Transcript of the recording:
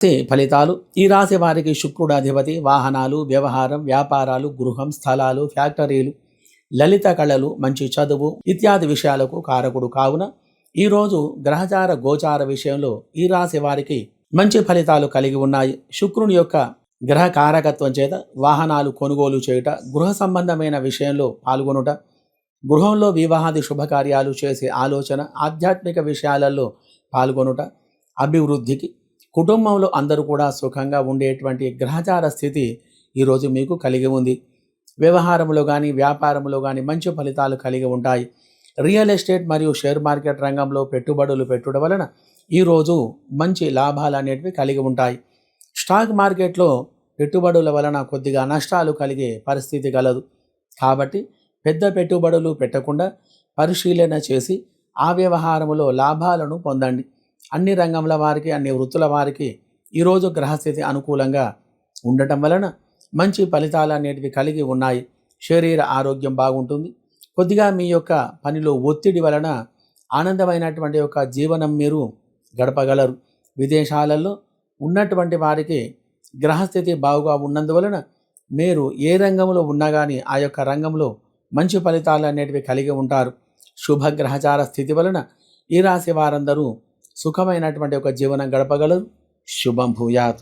రాశి ఫలితాలు. ఈ రాశి వారికి శుక్రుడు అధిపతి వాహనాలు వ్యవహారం వ్యాపారాలు గృహం స్థలాలు ఫ్యాక్టరీలు లలిత కళలు మంచి చదువు ఇత్యాది విషయాలకు కారకుడు కావున ఈరోజు గ్రహచార గోచార విషయంలో ఈ రాశి వారికి మంచి ఫలితాలు కలిగి ఉన్నాయి. శుక్రుని యొక్క గ్రహ కారకత్వం చేత వాహనాలు కొనుగోలు చేయుట గృహ సంబంధమైన విషయంలో పాల్గొనుట గృహంలో వివాహాది శుభకార్యాలు చేసే ఆలోచన ఆధ్యాత్మిక విషయాలలో పాల్గొనుట అభివృద్ధికి కుటుంబంలో అందరూ కూడా సుఖంగా ఉండేటువంటి గ్రహచార స్థితి ఈరోజు మీకు కలిగి ఉంది. వ్యవహారంలో కానీ వ్యాపారంలో కానీ మంచి ఫలితాలు కలిగి ఉంటాయి. రియల్ ఎస్టేట్ మరియు షేర్ మార్కెట్ రంగంలో పెట్టుబడులు పెట్టుడం వలన ఈరోజు మంచి లాభాలు అనేటివి కలిగి ఉంటాయి. స్టాక్ మార్కెట్లో పెట్టుబడుల వలన కొద్దిగా నష్టాలు కలిగే పరిస్థితి కలదు కాబట్టి పెద్ద పెట్టుబడులు పెట్టకుండా పరిశీలన చేసి ఆ వ్యవహారంలో లాభాలను పొందండి. అన్ని రంగంల వారికి అన్ని వృత్తుల వారికి ఈరోజు గ్రహస్థితి అనుకూలంగా ఉండటం వలన మంచి ఫలితాలు అనేటివి కలిగి ఉన్నాయి. శరీర ఆరోగ్యం బాగుంటుంది. కొద్దిగా మీ యొక్క పనిలో ఒత్తిడి వలన ఆనందమైనటువంటి యొక్క జీవనం మీరు గడపగలరు. విదేశాలలో ఉన్నటువంటి వారికి గ్రహస్థితి బాగుగా ఉన్నందువలన మీరు ఏ రంగంలో ఉన్నా కానీ ఆ యొక్క రంగంలో మంచి ఫలితాలు అనేటివి కలిగి ఉంటారు. శుభ గ్రహచార స్థితి వలన ఈ రాశి వారందరూ సుఖమైనటువంటి ఒక జీవనం గడపగలరు. శుభం భూయాత్.